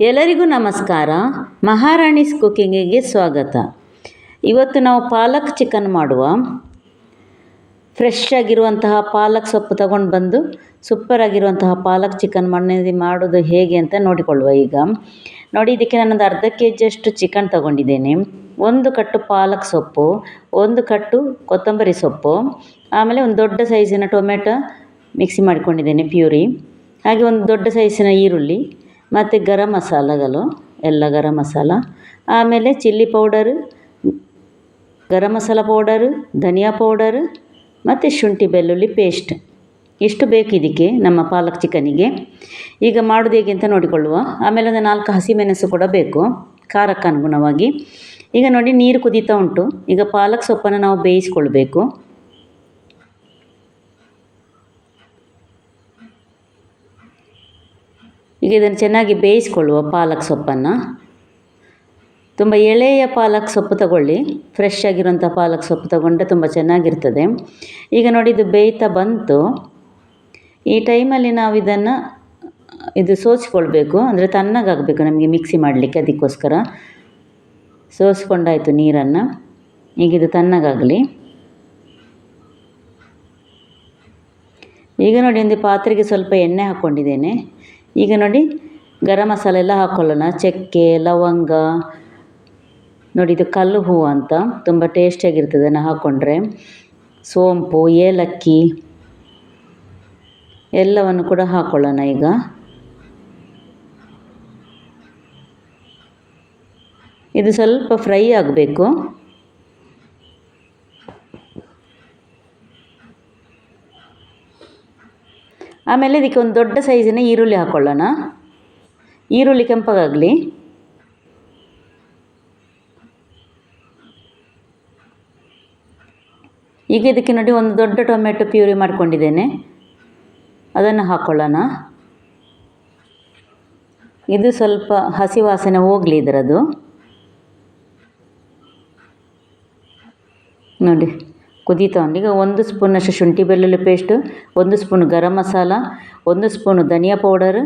ಎಲ್ಲರಿಗೂ ನಮಸ್ಕಾರ. ಮಹಾರಾಣಿಸ್ ಕುಕ್ಕಿಂಗಿಗೆ ಸ್ವಾಗತ. ಇವತ್ತು ನಾವು ಪಾಲಕ್ ಚಿಕನ್ ಮಾಡುವ. ಫ್ರೆಶ್ ಆಗಿರುವಂತಹ ಪಾಲಕ್ ಸೊಪ್ಪು ತಗೊಂಡು ಬಂದು ಸೂಪರ್ ಆಗಿರುವಂತಹ ಪಾಲಕ್ ಚಿಕನ್ ಮಣ್ಣಿನಲ್ಲಿ ಮಾಡೋದು ಹೇಗೆ ಅಂತ ನೋಡಿಕೊಳ್ಳುವ ಈಗ. ನೋಡಿ, ಇದಕ್ಕೆ ನಾನೊಂದು ಅರ್ಧ ಕೆ ಜಿಯಷ್ಟು ಚಿಕನ್ ತಗೊಂಡಿದ್ದೇನೆ. ಒಂದು ಕಟ್ಟು ಪಾಲಕ್ ಸೊಪ್ಪು, ಒಂದು ಕಟ್ಟು ಕೊತ್ತಂಬರಿ ಸೊಪ್ಪು, ಆಮೇಲೆ ಒಂದು ದೊಡ್ಡ ಸೈಜಿನ ಟೊಮೆಟೊ ಮಿಕ್ಸಿ ಮಾಡಿಕೊಂಡಿದ್ದೇನೆ ಪ್ಯೂರಿ. ಹಾಗೆ ಒಂದು ದೊಡ್ಡ ಸೈಜಿನ ಈರುಳ್ಳಿ. ಮತ್ತು ಗರಂ ಮಸಾಲಗಳು, ಎಲ್ಲ ಗರಂ ಮಸಾಲ. ಆಮೇಲೆ chilli powder, garam masala powder, ಧನಿಯಾ ಪೌಡರ್, ಮತ್ತು ಶುಂಠಿ ಬೆಳ್ಳುಳ್ಳಿ ಪೇಸ್ಟ್. ಇಷ್ಟು ಬೇಕು ಇದಕ್ಕೆ ನಮ್ಮ ಪಾಲಕ್ ಚಿಕನಿಗೆ. ಈಗ ಮಾಡೋದು ಹೇಗೆ ಅಂತ ನೋಡಿಕೊಳ್ಳುವ. ಆಮೇಲೆ ಒಂದು ನಾಲ್ಕು ಹಸಿಮೆಣಸು ಕೂಡ ಬೇಕು, ಖಾರಕ್ಕೆ ಅನುಗುಣವಾಗಿ. ಈಗ ನೋಡಿ ನೀರು ಕುದೀತಾ ಉಂಟು. ಈಗ ಪಾಲಕ್ ಸೊಪ್ಪನ್ನು ನಾವು ಬೇಯಿಸ್ಕೊಳ್ಬೇಕು. ಈಗ ಇದನ್ನು ಚೆನ್ನಾಗಿ ಬೇಯಿಸ್ಕೊಳ್ಳುವ ಪಾಲಕ್ ಸೊಪ್ಪನ್ನು. ತುಂಬ ಎಳೆಯ ಪಾಲಕ್ ಸೊಪ್ಪು ತಗೊಳ್ಳಿ. ಫ್ರೆಶ್ ಆಗಿರೋಂಥ ಪಾಲಕ್ ಸೊಪ್ಪು ತಗೊಂಡ್ರೆ ತುಂಬ ಚೆನ್ನಾಗಿರ್ತದೆ. ಈಗ ನೋಡಿ, ಇದು ಬೇಯ್ತಾ ಬಂತು. ಈ ಟೈಮಲ್ಲಿ ನಾವು ಇದನ್ನು, ಇದು ಸೋಸ್ಕೊಳ್ಬೇಕು. ಅಂದರೆ ತಣ್ಣಗಾಗಬೇಕು ನಮಗೆ ಮಿಕ್ಸಿ ಮಾಡಲಿಕ್ಕೆ ಅದಕ್ಕೋಸ್ಕರ. ಸೋಸ್ಕೊಂಡಾಯಿತು ನೀರನ್ನು. ಈಗ ಇದು ತಣ್ಣಗಾಗಲಿ. ಈಗ ನೋಡಿ, ಒಂದು ಪಾತ್ರೆಗೆ ಸ್ವಲ್ಪ ಎಣ್ಣೆ ಹಾಕ್ಕೊಂಡಿದ್ದೇನೆ. ಈಗ ನೋಡಿ, ಗರಂ ಮಸಾಲೆ ಎಲ್ಲ ಹಾಕ್ಕೊಳ್ಳೋಣ ಚಕ್ಕೆ, ಲವಂಗ, ನೋಡಿ ಇದು ಕಲ್ಲು ಹೂವು ಅಂತ ತುಂಬ ಟೇಸ್ಟಿಯಾಗಿರ್ತದೆ ಅದನ್ನು ಹಾಕ್ಕೊಂಡ್ರೆ ಸೋಂಪು, ಏಲಕ್ಕಿ ಎಲ್ಲವನ್ನು ಕೂಡ ಹಾಕ್ಕೊಳ್ಳೋಣ ಈಗ. ಇದು ಸ್ವಲ್ಪ ಫ್ರೈ ಆಗಬೇಕು. ಆಮೇಲೆ ಇದಕ್ಕೆ ಒಂದು ದೊಡ್ಡ ಸೈಜಿನ ಈರುಳ್ಳಿ ಹಾಕ್ಕೊಳ್ಳೋಣ ಈರುಳ್ಳಿ ಕೆಂಪಗಾಗಲಿ. ಈಗ ಇದಕ್ಕೆ ನೋಡಿ ಒಂದು ದೊಡ್ಡ ಟೊಮೆಟೊ ಪ್ಯೂರಿ ಮಾಡ್ಕೊಂಡಿದ್ದೇನೆ. ಅದನ್ನು ಹಾಕ್ಕೊಳ್ಳೋಣ ಇದು ಸ್ವಲ್ಪ ಹಸಿ ವಾಸನೆ ಹೋಗಲಿ ಇದರದು. ನೋಡಿ. ಕುದೀತಾ ಈಗ ಒಂದು ಸ್ಪೂನಷ್ಟು ಶುಂಠಿ ಬೆಳ್ಳುಳ್ಳಿ ಪೇಸ್ಟು ಒಂದು ಸ್ಪೂನ್ ಗರಂ ಮಸಾಲ, ಒಂದು ಸ್ಪೂನು ಧನಿಯಾ ಪೌಡರ್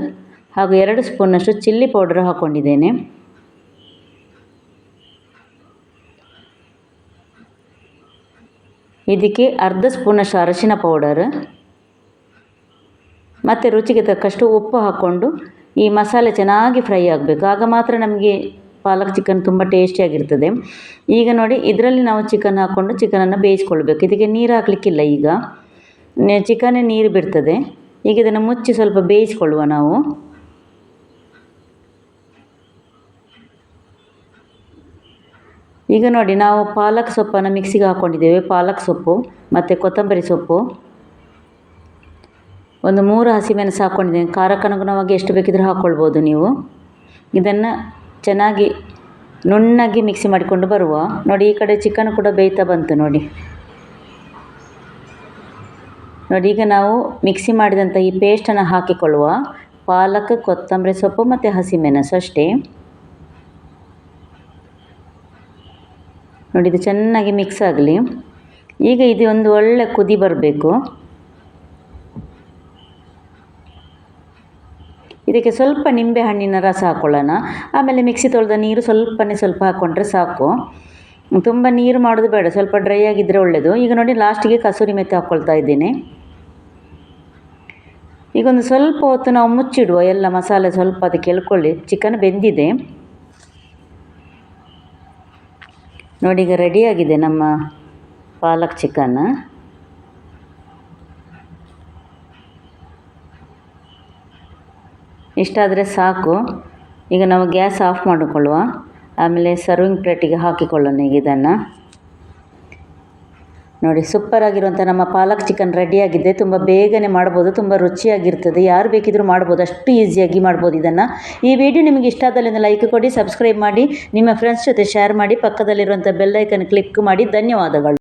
ಹಾಗೂ ಎರಡು ಸ್ಪೂನಷ್ಟು ಚಿಲ್ಲಿ ಪೌಡರ್ ಹಾಕ್ಕೊಂಡಿದ್ದೇನೆ ಇದಕ್ಕೆ ಅರ್ಧ ಸ್ಪೂನಷ್ಟು ಅರಶಿನ ಪೌಡರ್ ಮತ್ತು ರುಚಿಗೆ ತಕ್ಕಷ್ಟು ಉಪ್ಪು ಹಾಕ್ಕೊಂಡು ಈ ಮಸಾಲೆ ಚೆನ್ನಾಗಿ ಫ್ರೈ ಆಗಬೇಕು. ಆಗ ಮಾತ್ರ ನಮಗೆ ಪಾಲಕ್ ಚಿಕನ್ ತುಂಬ ಟೇಸ್ಟಿಯಾಗಿರ್ತದೆ ಈಗ ನೋಡಿ, ಇದರಲ್ಲಿ ನಾವು ಚಿಕನ್ ಹಾಕ್ಕೊಂಡು ಚಿಕನನ್ನು ಬೇಯಿಸ್ಕೊಳ್ಬೇಕು. ಇದಕ್ಕೆ ನೀರು ಹಾಕಲಿಕ್ಕಿಲ್ಲ ಈಗ. ಚಿಕನೇ ನೀರು ಬಿಡ್ತದೆ. ಈಗ ಇದನ್ನು ಮುಚ್ಚಿ ಸ್ವಲ್ಪ ಬೇಯಿಸ್ಕೊಳ್ಳುವ ನಾವು. ಈಗ ನೋಡಿ, ನಾವು ಪಾಲಕ್ ಸೊಪ್ಪನ್ನು ಮಿಕ್ಸಿಗೆ ಹಾಕ್ಕೊಂಡಿದ್ದೇವೆ ಪಾಲಕ್ ಸೊಪ್ಪು, ಮತ್ತು ಕೊತ್ತಂಬರಿ ಸೊಪ್ಪು. ಒಂದು ಮೂರು ಹಸಿಮೆಣಸು ಹಾಕ್ಕೊಂಡಿದ್ದೇನೆ ಖಾರಕ್ಕನುಗುಣವಾಗಿ ಎಷ್ಟು ಬೇಕಿದ್ರೂ ಹಾಕ್ಕೊಳ್ಬೋದು ನೀವು. ಇದನ್ನು ಚೆನ್ನಾಗಿ ನುಣ್ಣಗೆ ಮಿಕ್ಸಿ ಮಾಡಿಕೊಂಡು ಬರುವ. ನೋಡಿ, ಈ ಕಡೆ ಚಿಕನ್ ಕೂಡ ಬೇಯ್ತಾ ಬಂತು ನೋಡಿ. ನೋಡಿ, ಈಗ ನಾವು ಮಿಕ್ಸಿ ಮಾಡಿದಂಥ ಈ ಪೇಸ್ಟನ್ನು ಹಾಕಿಕೊಳ್ಳುವ. ಪಾಲಕ್, ಕೊತ್ತಂಬರಿ ಸೊಪ್ಪು ಮತ್ತು ಹಸಿಮೆಣಸು ಅಷ್ಟೇ. ನೋಡಿ, ಇದು ಚೆನ್ನಾಗಿ ಮಿಕ್ಸ್ ಆಗಲಿ. ಈಗ ಇದು ಒಂದು ಒಳ್ಳೆ ಕುದಿ ಬರಬೇಕು. ಇದಕ್ಕೆ ಸ್ವಲ್ಪ ನಿಂಬೆ ಹಣ್ಣಿನ ರಸ ಹಾಕ್ಕೊಳ್ಳೋಣ ಆಮೇಲೆ ಮಿಕ್ಸಿ ತೊಳೆದ ನೀರು ಸ್ವಲ್ಪನೇ ಸ್ವಲ್ಪ ಹಾಕ್ಕೊಂಡ್ರೆ ಸಾಕು. ತುಂಬ ನೀರು ಮಾಡೋದು ಬೇಡ, ಸ್ವಲ್ಪ ಡ್ರೈ ಆಗಿದ್ದರೆ ಒಳ್ಳೆಯದು ಈಗ ನೋಡಿ ಲಾಸ್ಟಿಗೆ ಕಸೂರಿ ಮೆತ್ತೆ ಹಾಕ್ಕೊಳ್ತಾ ಇದ್ದೀನಿ. ಈಗ ಒಂದು ಸ್ವಲ್ಪ ಹೊತ್ತು ನಾವು ಮುಚ್ಚಿಡುವ ಎಲ್ಲ ಮಸಾಲೆ ಸ್ವಲ್ಪ ಅದಕ್ಕೆ ಎಳ್ಕೊಳ್ಳಿ. ಚಿಕನ್ ಬೆಂದಿದೆ. ನೋಡಿ ಈಗ ರೆಡಿಯಾಗಿದೆ ನಮ್ಮ ಪಾಲಕ್ ಚಿಕನ್. ಇಷ್ಟಾದರೆ ಸಾಕು. ಈಗ ನಾವು ಗ್ಯಾಸ್ ಆಫ್ ಮಾಡಿಕೊಳ್ಳುವ. ಆಮೇಲೆ ಸರ್ವಿಂಗ್ ಪ್ಲೇಟಿಗೆ ಹಾಕಿಕೊಳ್ಳೋಣ ಈಗ ಇದನ್ನು. ನೋಡಿ ಸೂಪರ್ ಆಗಿರುವಂಥ ನಮ್ಮ ಪಾಲಕ್ ಚಿಕನ್ ರೆಡಿಯಾಗಿದೆ ತುಂಬ ಬೇಗನೆ ಮಾಡ್ಬೋದು, ತುಂಬ ರುಚಿಯಾಗಿರ್ತದೆ. ಯಾರು ಬೇಕಿದ್ದರೂ ಮಾಡ್ಬೋದು, ಅಷ್ಟು ಈಸಿಯಾಗಿ ಮಾಡ್ಬೋದು ಇದನ್ನು. ಈ ವಿಡಿಯೋ ನಿಮಗೆ ಇಷ್ಟ ಆದಲ್ಲಿ ಲೈಕ್ ಕೊಡಿ ಸಬ್ಸ್ಕ್ರೈಬ್ ಮಾಡಿ, ನಿಮ್ಮ ಫ್ರೆಂಡ್ಸ್ ಜೊತೆ ಶೇರ್ ಮಾಡಿ ಪಕ್ಕದಲ್ಲಿರುವಂಥ ಬೆಲ್ಲೈಕನ್ ಕ್ಲಿಕ್ ಮಾಡಿ. ಧನ್ಯವಾದಗಳು.